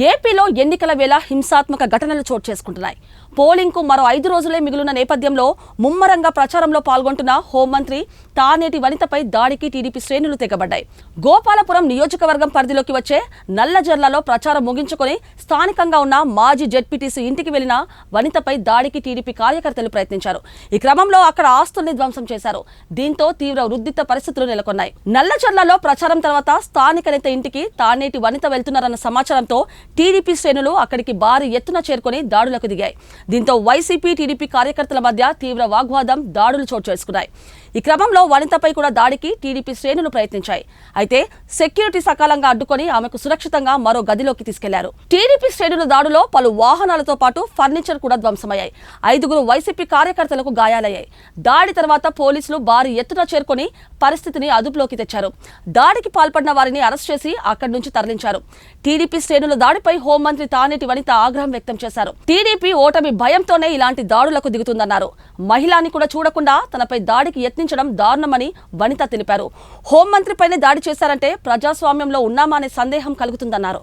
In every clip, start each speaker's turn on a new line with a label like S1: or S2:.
S1: ఏపీలో ఎన్నికల వేళ హింసాత్మక ఘటనలు చోటు చేసుకుంటున్నాయి. పోలింగ్కు మరో ఐదు రోజులే మిగిలిన నేపథ్యంలో ముమ్మరంగా ప్రచారంలో పాల్గొంటున్న హోంమంత్రి తానేటి వనితపై దాడికి టీడీపీ శ్రేణులు తెగబడ్డాయి. గోపాలపురం నియోజకవర్గం పరిధిలోకి వచ్చే నల్లజర్లలో ప్రచారం ముగించుకొని స్థానికంగా ఉన్న మాజీ జెడ్పీటీసీ ఇంటికి వెళ్ళిన వనితపై దాడికి టీడీపీ కార్యకర్తలు ప్రయత్నించారు. ఈ క్రమంలో అక్కడ ఆస్తుల్ని ధ్వంసం చేశారు. దీంతో తీవ్ర వృద్ధిత పరిస్థితులు నెలకొన్నాయి. నల్లజర్లలో ప్రచారం తర్వాత స్థానిక నేత ఇంటికి తానేటి వనిత వెళ్తున్నారన్న సమాచారంతో టీడీపీ శ్రేణులు అక్కడికి భారీ ఎత్తున చేరుకొని దాడులకు దిగాయి. దీంతో వైసీపీ టీడీపీ కార్యకర్తల మధ్య తీవ్ర వాగ్వాదం దాడులు చోటు చేసుకున్నాయి. ఈ క్రమంలో వనితపై కూడా దాడికి టీడీపీ శ్రేణులు ప్రయత్నించాయి. అయితే సెక్యూరిటీ సకాలంగా అడ్డుకొని ఆమెకు సురక్షితంగా మరో గదిలోకి తీసుకెళ్ళారు. టీడీపీ శ్రేణుల దాడిలో పలు వాహనాలతో పాటు ఫర్నిచర్ కూడా ధ్వంసమయ్యాయి. ఐదుగురు వైసీపీ కార్యకర్తలకు గాయాలయ్యాయి. దాడి తర్వాత పోలీసులు భారీ ఎత్తున చేరుకొని పరిస్థితిని అదుపులోకి తెచ్చారు. దాడికి పాల్పడిన వారిని అరెస్ట్ చేసి అక్కడి నుంచి తరలించారు. టీడీపీ శ్రేణుల దాడిపై హోంమంత్రి తానేటి వనిత ఆగ్రహం వ్యక్తం చేశారు. టీడీపీ ఓటమి భయంతోనే ఇలాంటి దాడులకు దిగుతుందన్నారు. మహిళని కూడా చూడకుండా తనపై దాడికి యత్నించడం దారుణమని వనిత తెలిపారు. హోంమంత్రిపైనే దాడి చేశారంటే ప్రజాస్వామ్యంలో ఉన్నామా అనే సందేహం కలుగుతుందన్నారు.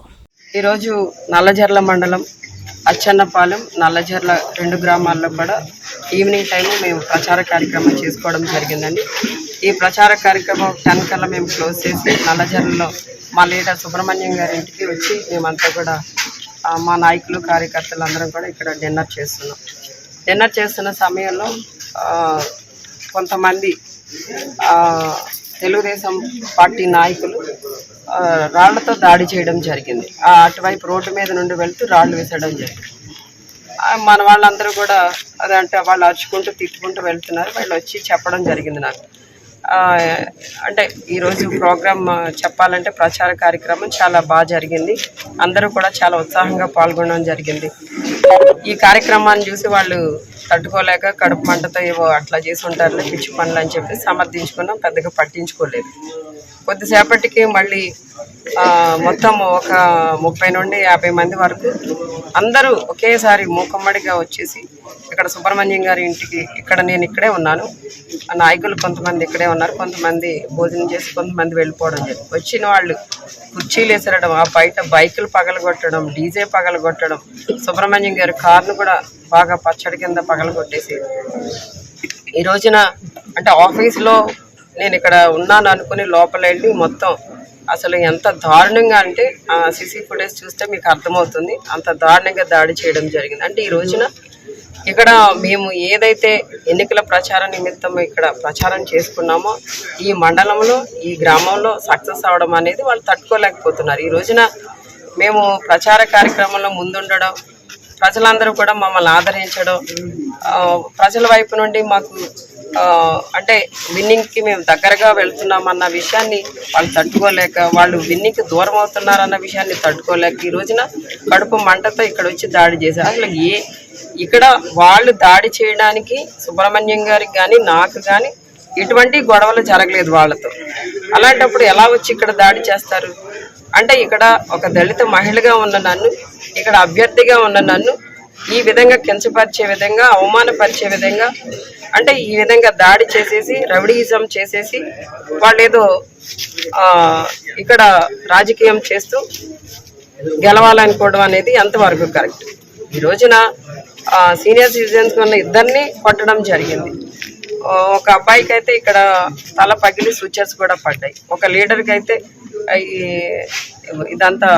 S2: ఈరోజు నల్లజర్ల మండలం అచ్చన్నపాలెం నల్లజర్ల రెండు గ్రామాల్లో కూడా ఈవినింగ్ టైం మేము ప్రచార కార్యక్రమం చేసుకోవడం జరిగిందండి. ఈ ప్రచార కార్యక్రమం టెన్ కల్లా మేము క్లోజ్ చేసి నల్లజర్లలో మా లీడర్ సుబ్రహ్మణ్యం గారి ఇంటికి వచ్చి మేమంతా కూడా మా నాయకులు కార్యకర్తలు అందరం కూడా ఇక్కడ డిన్నర్ చేస్తున్నాం. డిన్నర్ చేస్తున్న సమయంలో కొంతమంది తెలుగుదేశం పార్టీ నాయకులు రాళ్ళతో దాడి చేయడం జరిగింది. ఆ అటువైపు రోడ్డు మీద నుండి వెళ్తూ రాళ్ళు వేసడం జరిగింది. మన వాళ్ళందరూ కూడా అదంటే వాళ్ళు అరుచుకుంటూ తిట్టుకుంటూ వెళ్తున్నారు. వాళ్ళు వచ్చి చెప్పడం జరిగింది నాకు. అంటే ఈరోజు ప్రోగ్రామ్ చెప్పాలంటే ప్రచార కార్యక్రమం చాలా బాగా జరిగింది. అందరూ కూడా చాలా ఉత్సాహంగా పాల్గొనడం జరిగింది. ఈ కార్యక్రమాన్ని చూసి వాళ్ళు తట్టుకోలేక కడుపు మంటతో ఏవో అట్లా చేసి ఉంటారులే పిచ్చి పనులు అని చెప్పి సమర్థించుకున్నాం పెద్దగా పట్టించుకోలేదు. కొద్దిసేపటికి మళ్ళీ మొత్తం ఒక ముప్పై నుండి యాభై మంది వరకు అందరూ ఒకేసారి మూకమ్మడిగా వచ్చేసి ఇక్కడ సుబ్రహ్మణ్యం గారి ఇంటికి ఇక్కడ నేను ఇక్కడే ఉన్నాను. ఆ నాయకులు కొంతమంది ఇక్కడే ఉన్నారు కొంతమంది భోజనం చేసి కొంతమంది వెళ్ళిపోవడం జరిగింది. వచ్చిన వాళ్ళు కుర్చీలు వేసరడం ఆ బయట బైకులు పగలగొట్టడం డీజే పగలగొట్టడం సుబ్రహ్మణ్యం గారి కార్ను కూడా బాగా పచ్చడి కింద పగల కొట్టేసి. ఈ రోజున అంటే ఆఫీస్లో నేను ఇక్కడ ఉన్నాను అనుకుని లోపల వెళ్ళి మొత్తం అసలు ఎంత దారుణంగా అంటే సిసి ఫుటేజ్ చూస్తే మీకు అర్థమవుతుంది. అంత దారుణంగా దాడి చేయడం జరిగింది. అంటే ఈ రోజున ఇక్కడ మేము ఏదైతే ఎన్నికల ప్రచార నిమిత్తం ఇక్కడ ప్రచారం చేసుకున్నామో ఈ మండలంలో ఈ గ్రామంలో సక్సెస్ అవడం అనేది వాళ్ళు తట్టుకోలేకపోతున్నారు. ఈ రోజున మేము ప్రచార కార్యక్రమంలో ముందుండడం ప్రజలందరూ కూడా మమ్మల్ని ఆదరించడం ప్రజల వైపు నుండి మాకు అంటే విన్నింగ్కి మేము దగ్గరగా వెళ్తున్నామన్న విషయాన్ని వాళ్ళు తట్టుకోలేక వాళ్ళు విన్నింగ్కి దూరం అవుతున్నారన్న విషయాన్ని తట్టుకోలేక ఈ రోజున కడుపు మంటతో ఇక్కడ వచ్చి దాడి చేశారు. అసలు ఏ ఇక్కడ వాళ్ళు దాడి చేయడానికి సుబ్రహ్మణ్యం గారికి కానీ నాకు కానీ ఎటువంటి గొడవలు జరగలేదు వాళ్ళతో. అలాంటప్పుడు ఎలా వచ్చి ఇక్కడ దాడి చేస్తారు? అంటే ఇక్కడ ఒక దళిత మహిళగా ఉన్న నన్ను ఇక్కడ అభ్యర్థిగా ఉన్న నన్ను ఈ విధంగా కించపరిచే విధంగా అవమానపరిచే విధంగా అంటే ఈ విధంగా దాడి చేసేసి రౌడీయిజం చేసేసి వాళ్ళు ఏదో ఇక్కడ రాజకీయం చేస్తూ గెలవాలనుకోవడం అనేది ఎంతవరకు కరెక్ట్? ఈ రోజున సీనియర్ సిటిజన్స్ ఉన్న ఇద్దరిని కొట్టడం జరిగింది. ఒక అబ్బాయికి అయితే ఇక్కడ తల పగిలి సూచర్స్ కూడా పడ్డాయి. ఒక లీడర్కి అయితే ఇదంతా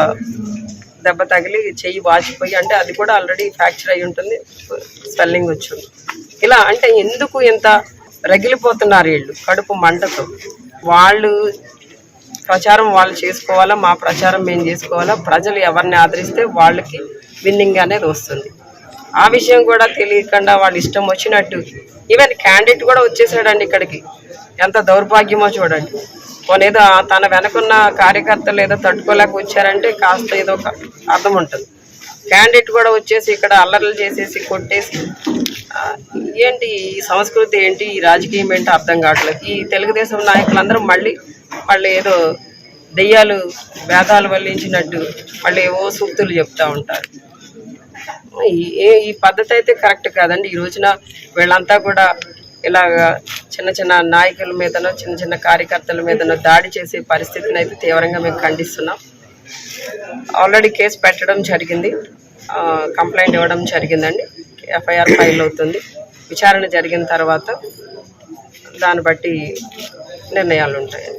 S2: దెబ్బ తగిలి చెయ్యి వాచిపోయి అంటే అది కూడా ఆల్రెడీ ఫ్రాక్చర్ అయి ఉంటుంది స్వెల్లింగ్ వచ్చింది. ఇలా అంటే ఎందుకు ఇంత రగిలిపోతున్నారు వీళ్ళు కడుపు మంటతో? వాళ్ళు ప్రచారం వాళ్ళు చేసుకోవాలా మా ప్రచారం మేము చేసుకోవాలా? ప్రజలు ఎవరిని ఆదరిస్తే వాళ్ళకి విన్నింగ్ అనేది వస్తుంది. ఆ విషయం కూడా తెలియకుండా వాళ్ళ ఇష్టం వచ్చినట్టు. ఈవెన్ క్యాండిడేట్ కూడా వచ్చేసాడండి ఇక్కడికి. ఎంత దౌర్భాగ్యమో చూడండి. పోనీ ఏదో తన వెనకున్న కార్యకర్తలు ఏదో తట్టుకోలేక వచ్చారంటే కాస్త ఏదో ఒక అర్థం ఉంటుంది. క్యాండిడేట్ కూడా వచ్చేసి ఇక్కడ అల్లర్లు చేసేసి కొట్టేసి ఏంటి ఈ సంస్కృతి ఏంటి ఈ రాజకీయం ఏంటి అర్థం కావట్లేదు. ఈ తెలుగుదేశం నాయకులందరూ మళ్ళీ వాళ్ళు ఏదో దెయ్యాలు వేదాలు వల్లించినట్టు వాళ్ళు ఏవో సూక్తులు చెప్తూ ఉంటారు. ఈ ఏ- ఈ పద్ధతి అయితే కరెక్ట్ కాదండి. ఈ రోజున వీళ్ళంతా కూడా ఇలాగ చిన్న చిన్న నాయకుల మీదనో చిన్న చిన్న కార్యకర్తల మీదనో దాడి చేసే పరిస్థితిని అయితే తీవ్రంగా మేము ఖండిస్తున్నాం. ఆల్రెడీ కేసు పెట్టడం జరిగింది. కంప్లైంట్ ఇవ్వడం జరిగిందండి. ఎఫ్ఐఆర్ ఫైల్ అవుతుంది. విచారణ జరిగిన తర్వాత దాన్ని బట్టి నిర్ణయాలు ఉంటాయి